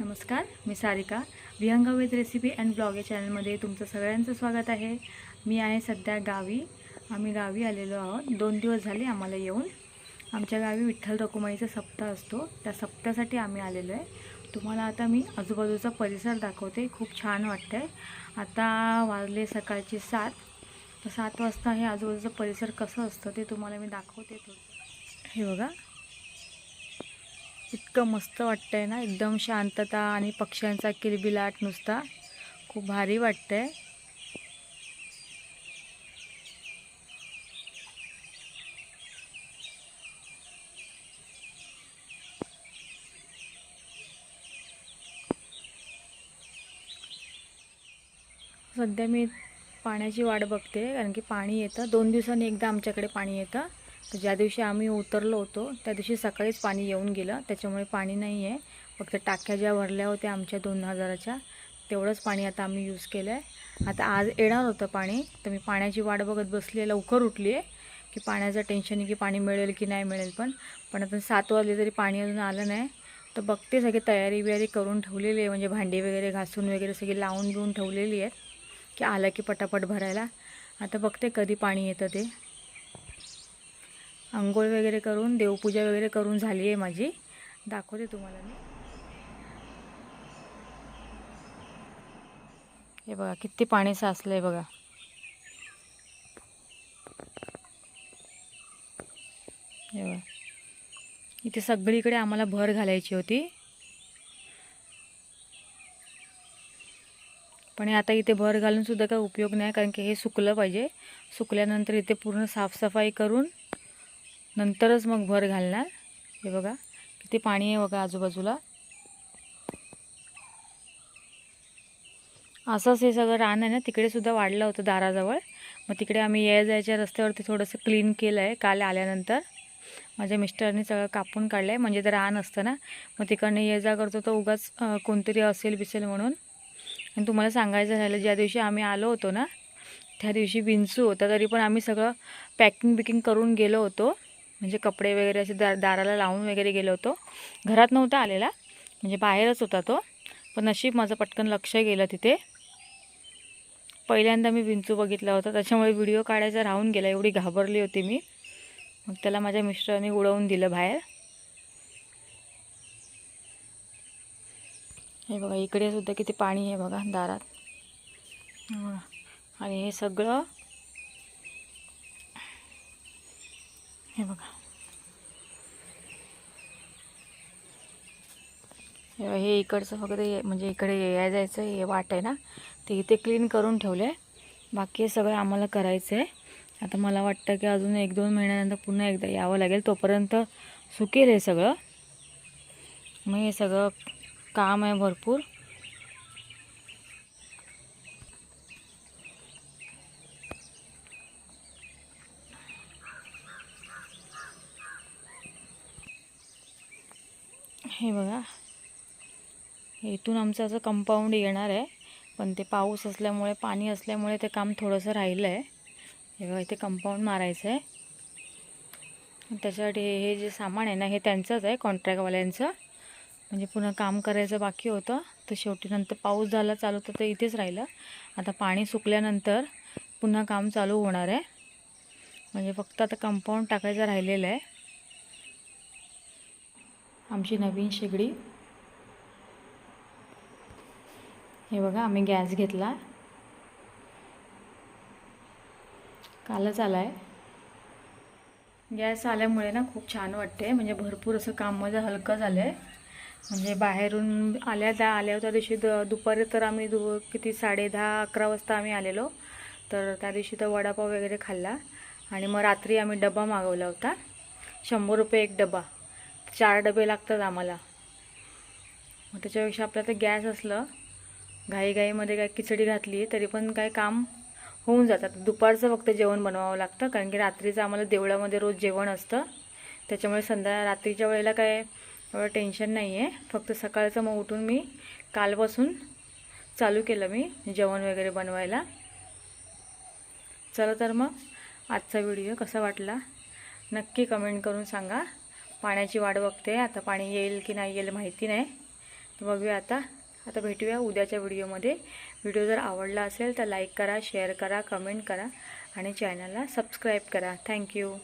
नमस्कार मी Sarika. Vihang with recipe and blog या चॅनलमध्ये तुमचं सगळ्यांचं स्वागत आहे. मी आहे सध्या गावी. आम्ही गावी आलेलो आहोत. दोन दिवस झाले आम्हाला येऊन. आमच्या गावी विठ्ठल रखुमाईचा सप्ताह असतो. त्या सप्त्यासाठी आम्ही आलेलो आहे. तुम्हाला आता मी आजूबाजूचा परिसर दाखवते. खूप छान वाटतं आहे आता वाजले सकाळचे सात. तर सात वाजता हे आजूबाजूचं परिसर कसं असतं ते तुम्हाला मी दाखवते थोडं. हे बघा. इतकं मस्त वाटतंय ना. एकदम शांतता आणि पक्ष्यांचा किलबिलाट नुसता. खूप भारी वाटतंय. सध्या मी पाण्याची वाट बघते कारण की पाणी येतं. दोन दिवसांनी एकदा आमच्याकडे पाणी येतं. तर ज्या दिवशी आम्ही उतरलो होतो त्या दिवशी सकाळीच पाणी येऊन गेलं. त्याच्यामुळे पाणी नाही आहे फक्त टाक्या ज्या भरल्या होत्या आमच्या दोन हजाराच्या तेवढंच पाणी आता आम्ही यूज केलं आहे आता आज येणार होतं पाणी. तर मी पाण्याची वाट बघत बसली आहे लवकर उठली आहे की पाण्याचं टेन्शन आहे की पाणी मिळेल की नाही मिळेल पण. पण आता सात वाजले तरी पाणी अजून आलं नाही. तर बघते सगळी तयारी बियारी करून ठेवलेली आहे. म्हणजे भांडी वगैरे घासून वगैरे सगळी लावून बिवून ठेवलेली आहेत. की आलं की पटापट भरायला. आता बघते कधी पाणी येतं ते. आंघोळ वगैरे करून देवपूजा वगैरे करून झाली आहे माझी. दाखवते तुम्हाला मी. हे बघा किती पाणी साचलं आहे बघा. हे बघा. इथे सगळीकडे आम्हाला भर घालायची होती. पण आता इथे भर घालून सुद्धा काही उपयोग नाही कारण की हे सुकलं पाहिजे. सुकल्यानंतर इथे पूर्ण साफसफाई करून नंतरच मग भर घालणार. हे बघा किती पाणी आहे बघा आजूबाजूला. असंच हे सगळं रान आहे ना तिकडेसुद्धा वाढलं होतं दाराजवळ. मग तिकडे आम्ही या जायच्या रस्त्यावरती थोडंसं क्लीन केलं आहे काल आल्यानंतर. माझ्या मिस्टरने सगळं कापून काढलं आहे म्हणजे तर रान असतं ना. मग तिकडनं ये जा करतो तर उगाच कोणतरी असेल बिसेल म्हणून. आणि तुम्हाला सांगायचं राहिलं ज्या दिवशी आम्ही आलो होतो ना त्या दिवशी विंचू होता तरी पण आम्ही सगळं पॅकिंग बिकिंग करून गेलो होतो. म्हणजे कपडे वगैरे असे दार दाराला लावून वगैरे गेलो होतो. घरात नव्हता आलेला. म्हणजे बाहेरच होता तो. पण नशीब माझं पटकन लक्ष गेलं तिथे. पहिल्यांदा मी विंचू बघितला होता. त्याच्यामुळे व्हिडिओ काढायचा राहून गेला. एवढी घाबरली होती मी. मग त्याला माझ्या मिस्टरांनी उडवून दिलं बाहेर. हे बघा इकडे सुद्धा किती पाणी आहे बघा दारात. आणि हे सगळं हे बघा. हे इकडचं फक्त म्हणजे इकडे याय जायचं हे वाट आहे ना. ते इथे क्लीन करून ठेवलं आहे बाकी हे सगळं आम्हाला करायचं आहे आता मला वाटतं की अजून एक दोन महिन्यानंतर पुन्हा एकदा यावं लागेल. तोपर्यंत सुकेल हे सगळं. मग हे सगळं काम आहे भरपूर. हे बघा. इथून आमचं असं कंपाऊंड येणार आहे. पण ते पाऊस असल्यामुळे पाणी असल्यामुळे ते काम थोडंसं राहिलं आहे हे बघा इथे कंपाऊंड मारायचं आहे त्याच्यासाठी हे हे जे सामान आहे ना हे त्यांचंच आहे कॉन्ट्रॅक्टवाल्यांचं म्हणजे पुन्हा काम करायचं बाकी होतं. तर शेवटी नंतर पाऊस झाला चालू तर ते इथेच राहिलं. आता पाणी सुकल्यानंतर पुन्हा काम चालू होणार आहे. म्हणजे फक्त आता कंपाऊंड टाकायचं राहिलेलं आहे. आमची नवीन शेगडी. हे बघा आम्ही गॅस घेतला. कालच आला आहे गॅस आल्यामुळे ना खूप छान वाटते म्हणजे भरपूर असं काम माझं हलकं झालं आहे म्हणजे बाहेरून आल्या त्या आल्या त्या दिवशी द दुपारी तर आम्ही दु किती साडे दहा अकरा वाजता आम्ही आलेलो. तर त्या दिवशी तर वडापाव वगैरे खाल्ला. आणि मग रात्री आम्ही डबा मागवला होता. शंभर रुपये एक डबा. चार डबे लागतात आम्हाला. मग त्याच्यापेक्षा आपलं तर गॅस असलं घाईघाईमध्ये काय खिचडी घातली तरी पण काय काम होऊन जातात दुपारचं फक्त जेवण बनवावं लागतं कारण की रात्रीचं आम्हाला देवळामध्ये रोज जेवण असतं. त्याच्यामुळे संध्या रात्रीच्या वेळेला काय एवढं टेन्शन नाही आहे फक्त सकाळचं मग उठून मी कालपासून चालू केलं मी जेवण वगैरे बनवायला. चला तर मग आजचा व्हिडिओ कसा वाटला नक्की कमेंट करून सांगा. पाण्याची वाट बघते. आता पाणी येईल की नाही येईल माहिती नाही. बघूया आता. आता भेटूया उद्याच्या व्हिडिओमध्ये. व्हिडिओ जर आवडला असेल तर लाईक करा शेअर करा कमेंट करा आणि चॅनलला सबस्क्राईब करा. थँक्यू.